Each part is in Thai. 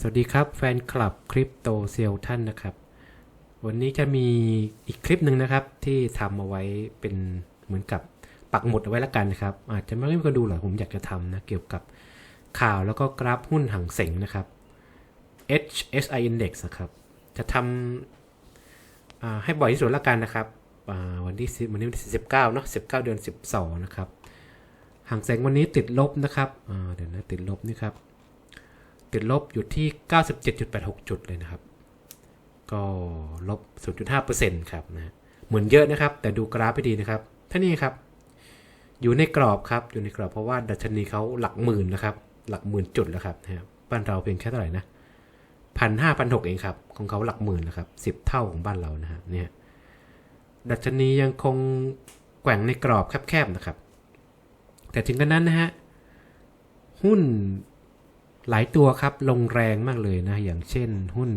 สวัสดีครับแฟนคลับคริปโตเซลท่านนะครับ วันนี้จะมีอีกคลิปหนึ่งนะครับที่ทำเอาไว้เป็นเหมือนกับปักหมุดเอาไว้ละกันนะครับ อาจจะไม่ได้มีคนดูหรอกผมอยากจะทำนะ เกี่ยวกับข่าวแล้วก็กราฟหุ้นหังเสงนะครับ HSI Index นะครับ จะทำให้บ่อยที่สุดละกันนะครับวันที่วันนี้วันที่19เก้าเนาะ19เก้าเดือน12นะครับหังเสงวันนี้ติดลบนะครับเดี๋ยวนะติดลบนี่ครับ ติดลบอยู่ที่ 97.86 จุดเลยนะครับ ก็ลบ 0.5%ครับนะเหมือนเยอะนะครับ แต่ดูกราฟไปดีนะครับท่านี้ครับ อยู่ในกรอบครับอยู่ในกรอบเพราะว่าดัชนีเขาหลักหมื่นนะครับ หลักหมื่นจุดแล้วครับนะครับบ้านเราเพียงแค่เท่าไหร่นะพันห้าพันหกเองครับ ของเขาหลักหมื่นนะครับสิบเท่าของบ้านเรานะฮะเนี่ยดัชนียังคงแกว่งในกรอบแคบๆนะครับ แต่ถึงกันนั้นนะฮะหุ้น หลายตัวครับลงแรงมากเลยนะ อย่างเช่นหุ้น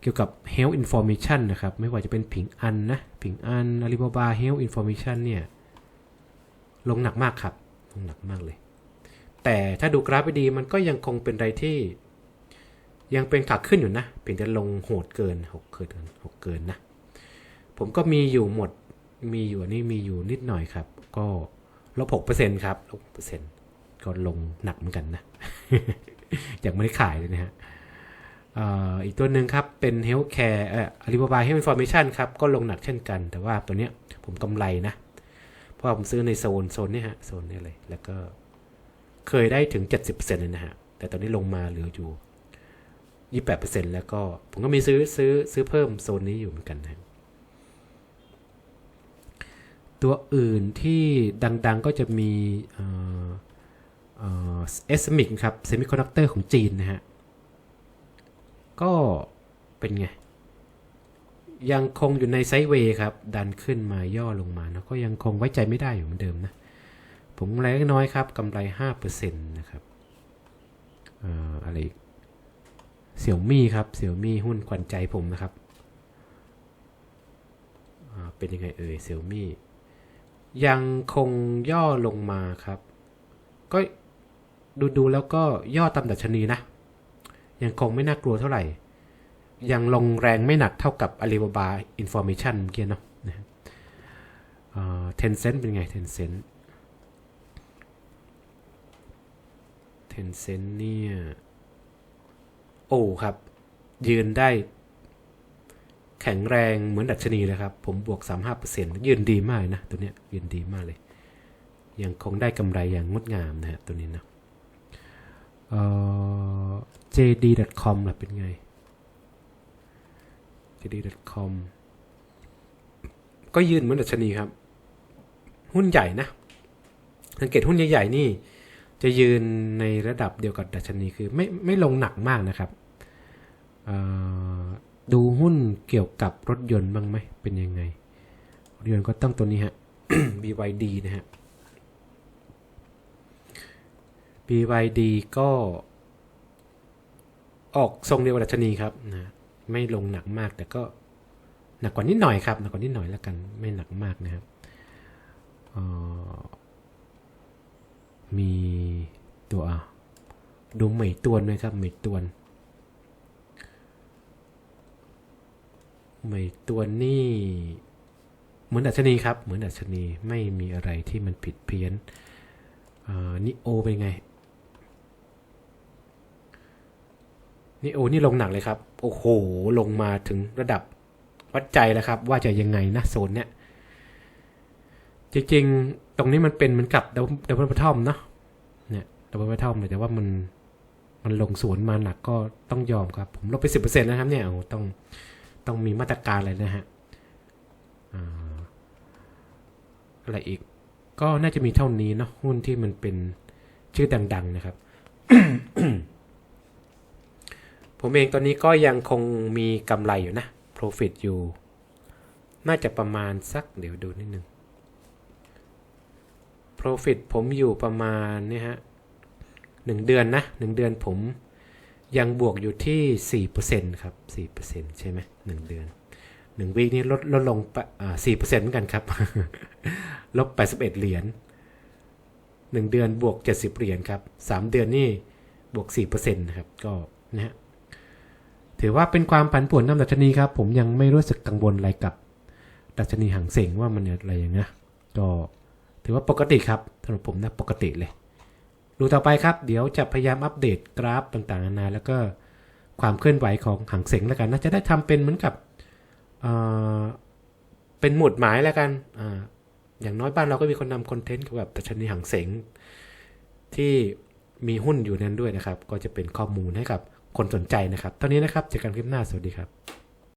เกี่ยวกับ Health Information นะครับ ไม่ว่าจะเป็นผิงอันนะผิงอัน Alibaba Health Information เนี่ย ลงหนักมากครับ ลงหนักมากเลย แต่ถ้าดูกราฟไปดีมันก็ยังคงเป็นอะไรที่ ยังเป็นขาขึ้นอยู่นะ เพียงแต่ลงโหดเกินหกเกินหกเกินนะ ผมก็มีอยู่หมดมีอยู่นนี้มีอยู่นิดหน่อยครับ ก็ลบหกเปอร์เซ็นต์ครับลบเปอร์เซ็นต์ก็ลงหนักเหมือนกันนะ ยังไม่ได้ขายเลยนะฮะอีกตัวหนึ่งครับ เป็น Healthcare เอ่อ Alibaba Health Information ครับ ก็ลงหนักเช่นกัน แต่ว่าตัวเนี้ยผมกำไรนะ เพราะผมซื้อในโซนโซนนี้ฮะ โซนนี้เลย แล้วก็เคยได้ถึง 70%เลยนะฮะ แต่ตอนนี้ลงมาเหลืออยู่ 28%แล้วก็ผมก็มีซื้อซื้อซื้อเพิ่มโซนนี้อยู่เหมือนกันนะตัวอื่นที่ดัง ๆก็จะมีเอ่ เอสมิกครับเซมิคอนดักเตอร์ของจีนนะฮะ ก็เป็นไง ยังคงอยู่ในไซด์เวย์ครับ ดันขึ้นมาย่อลงมานะก็ยังคงไว้ใจไม่ได้อยู่เหมือนเดิมนะ ผมกำไรเล็กน้อยครับกำไร 5%นะครับอ่ออะไรอีกเสี่ยวมี่ครับเสี่ยวมี่หุ้นขวัญใจผมนะครับเป็นยังไงเอ่ยเสี่ยวมี่ยังคงย่อลงมาครับ ก็ ดูดูแล้วก็ย่อตามดัชนีนะ ยังคงไม่น่ากลัวเท่าไหร่ ยังลงแรงไม่หนักเท่ากับ Alibaba Information เมื่อกี้เนาะนะเทนเซ็นเป็นไงเทนเซ็นเทนเซ็นเนี่ย โอ้ครับ ยืนได้ แข็งแรงเหมือนดัชนีเลยครับ ผมบวก 35%ยืนดีมากนะ ตัวเนี้ยยืนดีมากเลย ยังคงได้กำไรอย่างงดงามนะฮะตัวนี้นะ เอ่อ jd.com ล่ะเป็นไง jd.com ก็ยืนเหมือนดัชนีครับ หุ้นใหญ่นะสังเกตหุ้นใหญ่ๆนี่ จะยืนในระดับเดียวกับดัชนีคือไม่ไม่ลงหนักมากนะครับ ดูหุ้นเกี่ยวกับรถยนต์บ้างไหมเป็นยังไง รถยนต์ก็ต้องตัวนี้ฮะ BYD นะฮะ BYD ก็ ออกทรงเดียวกับดัชนีครับนะไม่ลงหนักมากแต่ก็หนักกว่านิดหน่อยครับหนักกว่านิดหน่อยแล้วกันไม่หนักมากนะครับอ่อมีตัวดูเหมยตวนไหมครับเหมยตวนเหมยตวนนี่ เหมือนดัชนีครับ เหมือนดัชนีไม่มีอะไรที่มันผิดเพี้ยนนิโอเป็นไง นี่โอ้นี่ลงหนักเลยครับ โอ้โห ลงมาถึงระดับวัดใจแล้วครับ ว่าจะยังไงนะโซนเนี้ยจริงๆ ตรงนี้มันเป็นเหมือนกับดับดับเบิลพัทอมเนาะเนี่ยดับเบิลพัทอมแต่ว่ามันมันลงสวนมาหนักก็ต้องยอมครับ ผมลบไปสิบเปอร์เซ็นต์นะครับเนี่ยโอ้ต้องต้องมีมาตรการอะไรนะฮะอ่าอะไรอีก ก็น่าจะมีเท่านี้เนาะหุ้นที่มันเป็นชื่อดัง ๆ นะครับ ผมเองตอนนี้ก็ยังคงมีกำไรอยู่นะ profit อยู่ น่าจะประมาณสักเดี๋ยวดูนิดนึง profit ผมอยู่ประมาณเนี่ยฮะหนึ่งเดือนนะหนึ่งเดือนผมยังบวกอยู่ที่สี่เปอร์เซ็นต์ครับสี่เปอร์เซ็นต์ใช่ไหมหนึ่งเดือนหนึ่งวีคนี้ลดลดลงสี่เปอร์เซ็นต์เหมือนกันครับ ลบแปดสิบเอ็ดเหรียญหนึ่งเดือนบวกเจ็ดสิบเหรียญครับสามเดือนนี่บวกสี่เปอร์เซ็นต์นะครับ ก็นะฮะ ถือว่าเป็นความผันผวนนำดัชนีครับ ผมยังไม่รู้สึกกังวลอะไรกับ ดัชนีหางเสงว่ามันอะไรอย่างเงี้ยก็ถือว่าปกติครับสำหรับผมนะปกติเลย ดูต่อไปครับ เดี๋ยวจะพยายามอัปเดตกราฟต่างๆนานาแล้วก็ความเคลื่อนไหวของหางเสงแล้วกันน่าจะได้ทำเป็นเหมือนกับเเป็นหมุดหมายแล้วกันออย่างน้อยบ้านเราก็มีคนนำคอนเทนต์เกี่ยวกับดัชนีหางเสงที่มีหุ้นอยู่นั้นด้วยนะครับ ก็จะเป็นข้อมูลให้กับ คนสนใจนะครับตอนนี้นะครับ เจอกันคลิปหน้า สวัสดีครับ